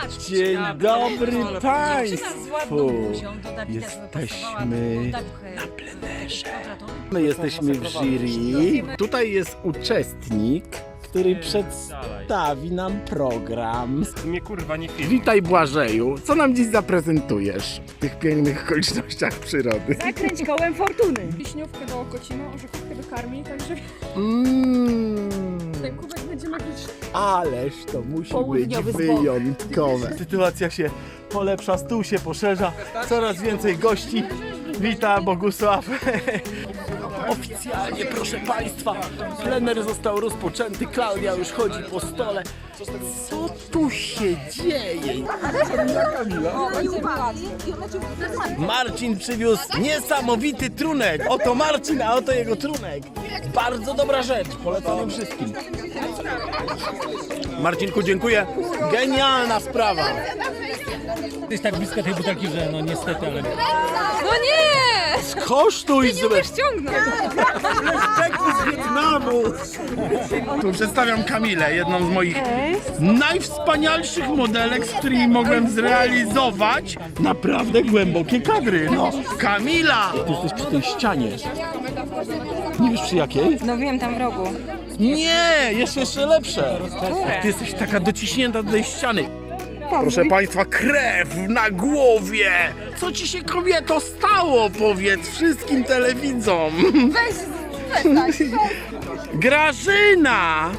Patrz, Dzień dobry z Państwu! do Jesteśmy do Dawid- na plenerze. kwadratowy. My jesteśmy w jury. Tutaj jest uczestnik, który przedstawi nam program. Mnie kurwa nie film. Witaj Błażeju, co nam dziś zaprezentujesz w tych pięknych okolicznościach przyrody? Zakręć kołem fortuny. Wiśniówkę do okocina, orzechówkę wykarmi, także Mmm, ten kubek. Ależ to musi być zbok. wyjątkowe. Sytuacja się polepsza, stół się poszerza, coraz więcej gości. Wita Bogusław. Oficjalnie, proszę Państwa, plener został rozpoczęty, Klaudia już chodzi po stole. Co tu się dzieje? Marcin przywiózł niesamowity trunek. Oto Marcin, a oto jego trunek. Bardzo dobra rzecz, polecam wszystkim. Marcinku, dziękuję. Genialna sprawa. Jesteś tak blisko tej butelki, że no niestety, ale No nie! Skosztuj sobie Ściągnę! Respektu z Wietnamu. Tu przedstawiam Kamilę, jedną z moich najwspanialszych modelek, z którymi mogłem zrealizować naprawdę głębokie kadry. No, Kamila! Ty jesteś przy tej ścianie. Nie wiesz przy jakiej? No wiem, tam w rogu. Nie, jeszcze, jeszcze lepsze. Ty jesteś taka dociśnięta do tej ściany. Proszę Państwa, krew na głowie! Co ci się kobieto stało? Powiedz wszystkim telewidzom. Grażyna!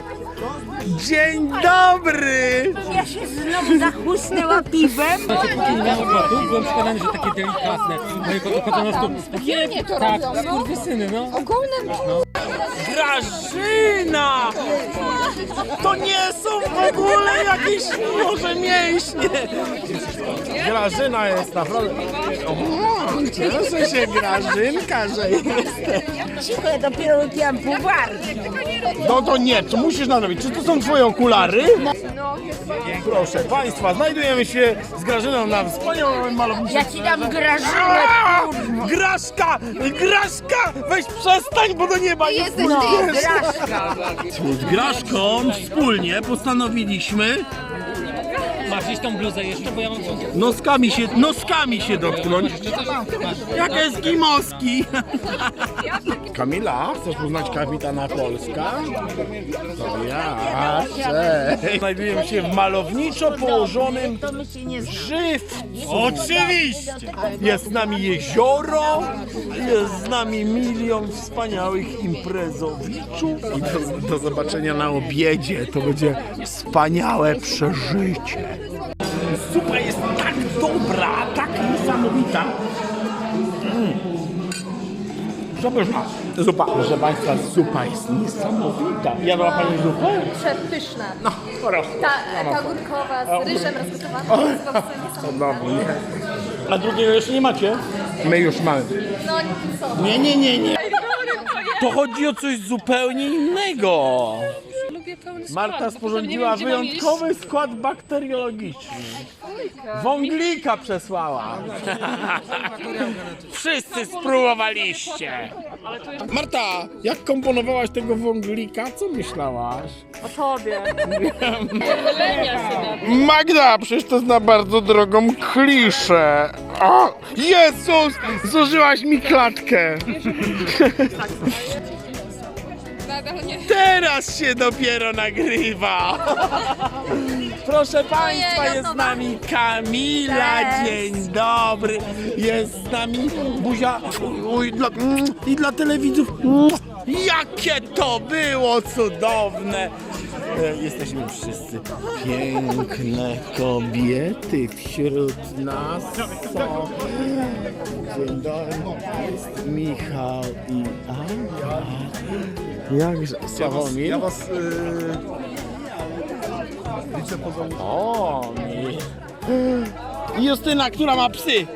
Dzień dobry! Ja się znowu zachłysnęła piwem. póki nie miałem kotów, byłem przekonany, że takie delikatne. Moje koty chodzą na stół. Nie, to tak, robią, no. skurwysyny, no. Ogonem Grażyna! To nie są w ogóle jakieś może mięśnie! Grażyna jest naprawdę... O, cieszę się Grażynka, że jesteś. Cicho, ja dopiero wypiłam pół warki. No to nie, to musisz nadrobić. Czy to są twoje okulary? Proszę Państwa, znajdujemy się z Grażyną na wspaniałym malowniczym Ja ci dam grażynę. Graszka! Graszka! Weź przestań, bo do nieba jest No, grażka. Z Graszką wspólnie postanowiliśmy Gdzieś tą bluzę jeszcze, bo ja mam tą... noskami się, noskami się dotknąć. Jak eskimoski! Kamila, chcesz poznać kapitana Polska? To ja, cześć. Znajdujemy się w malowniczo położonym żywcu. Oczywiście! Jest z nami jezioro, jest z nami milion wspaniałych imprezowiczów. I do, do zobaczenia na obiedzie. To będzie wspaniałe przeżycie. Zupa jest tak dobra, tak niesamowita. Mm. Zapyszna. Zupa. Proszę Państwa, zupa jest niesamowita. Jadła Pani zupę? Przepyszna. No, proszę. Ta, ta górkowa z ryżem rozgotowana jest po prostu niesamowita. Cudownie. A drugiego jeszcze nie macie? My już mamy. No co? Nie, nie, nie, nie. To chodzi o coś zupełnie innego. Lubię pełny skład, Marta bo potem sporządziła nie wiem, gdzie mam wyjątkowy skład bakteriologiczny. Wąglika przesłała. Wszyscy spróbowaliście. Marta, jak komponowałaś tego wąglika, co myślałaś? O tobie. Magda, przecież to jest na bardzo drogą kliszę. O, Jezus, zużyłaś mi klatkę. Teraz się dopiero nagrywa. Proszę Państwa, jest z nami Kamila, dzień dobry. Jest z nami Buzia Oj, dla, mm, i dla telewidzów. mm, Jakie to było cudowne. E, Jesteśmy wszyscy piękne kobiety wśród nas są. Dzień dobry, jest Michał i Ania. Jakże Sławomir? Ja was... Liczę poza... O, mi. I Justyna, która ma psy.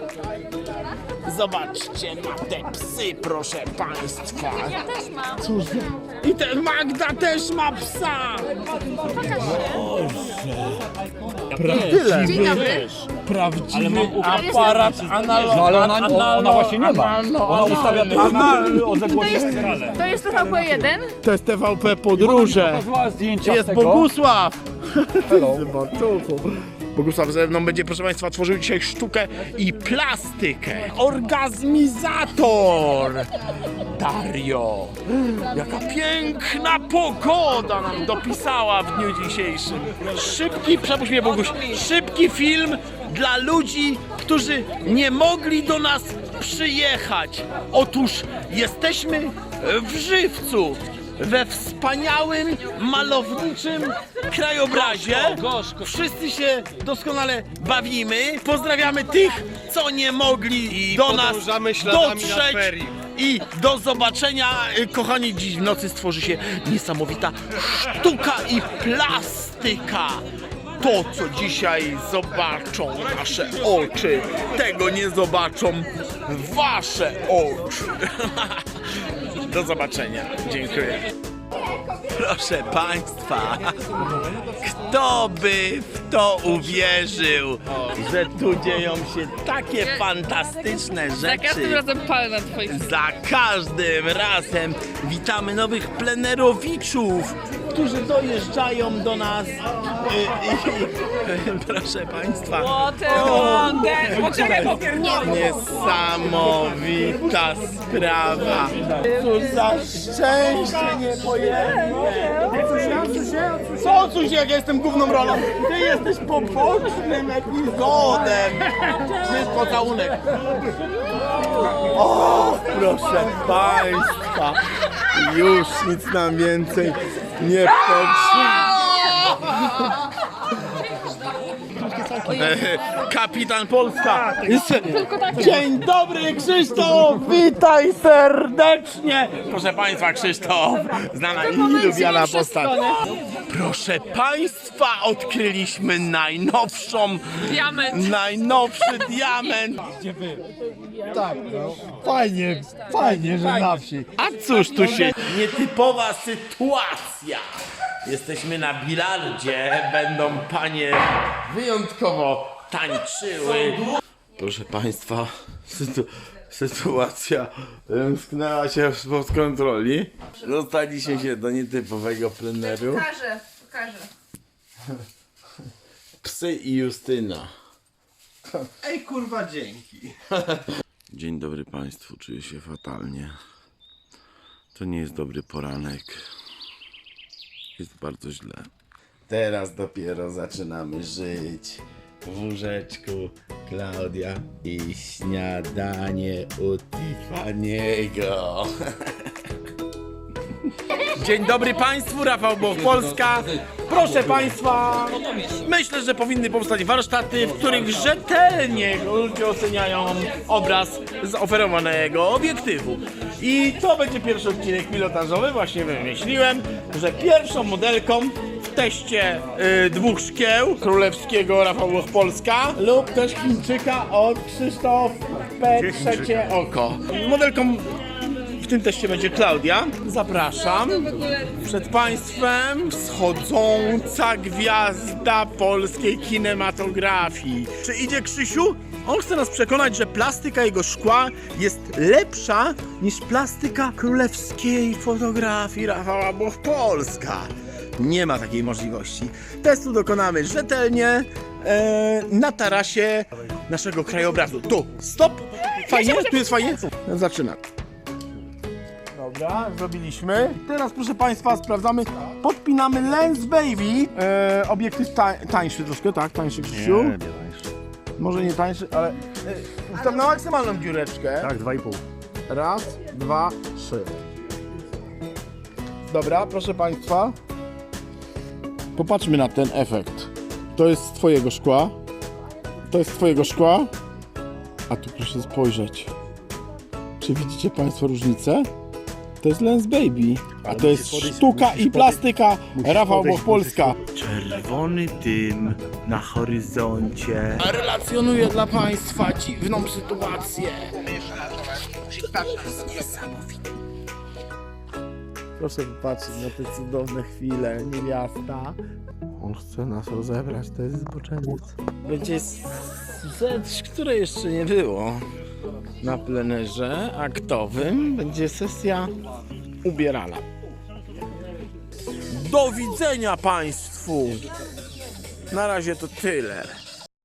Zobaczcie na te psy, proszę państwa. Ja też mam. Cóż za... I te Magda też ma psa. Prawdziwy, Dzień dobry. prawdziwy aparat analogowy. No ale ona, ona, ona właśnie nie ma. Ona ustawia te odległości To jest TVP1. To jest TVP Podróże. Pokazywała zdjęcia Jest tego. Bogusław. Hello. Zobaczył. Bogusław ze mną będzie, proszę Państwa, tworzył dzisiaj sztukę i plastykę. Orgazmizator! Dario! Jaka piękna pogoda nam dopisała w dniu dzisiejszym. Szybki, przepuść mnie Boguś, szybki film dla ludzi, którzy nie mogli do nas przyjechać. Otóż jesteśmy w Żywcu, we wspaniałym, malowniczym krajobrazie. Wszyscy się doskonale bawimy. Pozdrawiamy tych, co nie mogli do nas dotrzeć. I do zobaczenia, y, kochani. Dziś w nocy stworzy się niesamowita sztuka i plastyka. To, co dzisiaj zobaczą nasze oczy, tego nie zobaczą wasze oczy. Do zobaczenia. Dziękuję. Proszę Państwa, kto by w to uwierzył, że tu dzieją się takie fantastyczne Za każdym rzeczy. razem palę na twoich Za każdym razem witamy nowych plenerowiczów, którzy dojeżdżają do nas. I, i, proszę Państwa. Niesamowita sprawa. Cóż za szczęście niepojęte. Co cóż, jak ja jestem główną rolą? Ty jesteś pobocznym epizodem. Jest pocałunek. O, proszę Państwa, już nic nam więcej nie potrzeba. Kapitan Polska. Dzień dobry Krzysztof, witaj serdecznie. Proszę Państwa, Krzysztof, znana i lubiana postać. Proszę Państwa, odkryliśmy najnowszą, diament. najnowszy diament. Fajnie, fajnie, że na wsi. A cóż tu się... Nietypowa sytuacja. Jesteśmy na bilardzie, będą panie wyjątkowo tańczyły. Proszę państwa, sytu, sytuacja wymknęła się spod kontroli. Dostaliśmy się do nietypowego pleneru. Pokażę, pokażę. Psy i Justyna. Ej, kurwa, dzięki. Dzień dobry Państwu, czuję się fatalnie. To nie jest dobry poranek. Jest bardzo źle. Teraz dopiero zaczynamy żyć. W łóżeczku Klaudia i śniadanie u Tiffany'ego. Dzień dobry Państwu, Rafał Boch, Polska. Proszę Państwa, myślę, że powinny powstać warsztaty, w których rzetelnie ludzie oceniają obraz z oferowanego obiektywu. I to będzie pierwszy odcinek pilotażowy, właśnie wymyśliłem, że pierwszą modelką w teście y, dwóch szkieł królewskiego Rafał Boch Polska lub też Chińczyka od Krzysztof P. Trzecie Oko. Modelką w tym teście będzie Klaudia. Zapraszam. Przed Państwem wschodząca gwiazda polskiej kinematografii. Czy idzie Krzysiu? On chce nas przekonać, że plastyka jego szkła jest lepsza niż plastyka królewskiej fotografii Rafała Boch Polska. Nie ma takiej możliwości. Testu dokonamy rzetelnie e, na tarasie naszego krajobrazu. Tu, stop! Fajnie? Tu jest fajnie? Zaczynam. Dobra, zrobiliśmy. Teraz proszę Państwa sprawdzamy, podpinamy Lens Baby. E, obiektyw ta, tańszy troszkę, tak? Tańszy Krzysiu? Nie, nie tańszy. Może nie tańszy, ale e, ustaw na maksymalną dziureczkę. Tak, dwa i pół. Raz, dwa, trzy. Dobra, proszę Państwa. Popatrzmy na ten efekt. To jest z Twojego szkła. To jest z Twojego szkła. A tu proszę spojrzeć. Czy widzicie Państwo różnicę? To jest Lens Baby. A to jest sztuka i plastyka Rafał Boch Polska. Czerwony dym na horyzoncie. Relacjonuję dla Państwa dziwną sytuację. Niesamowite. Proszę popatrzeć na te cudowne chwile niewiasta. On chce nas rozebrać, to jest zboczeniec. Będzie rzecz, której jeszcze nie było. Na plenerze aktowym będzie sesja ubierana. Do widzenia Państwu! Na razie to tyle.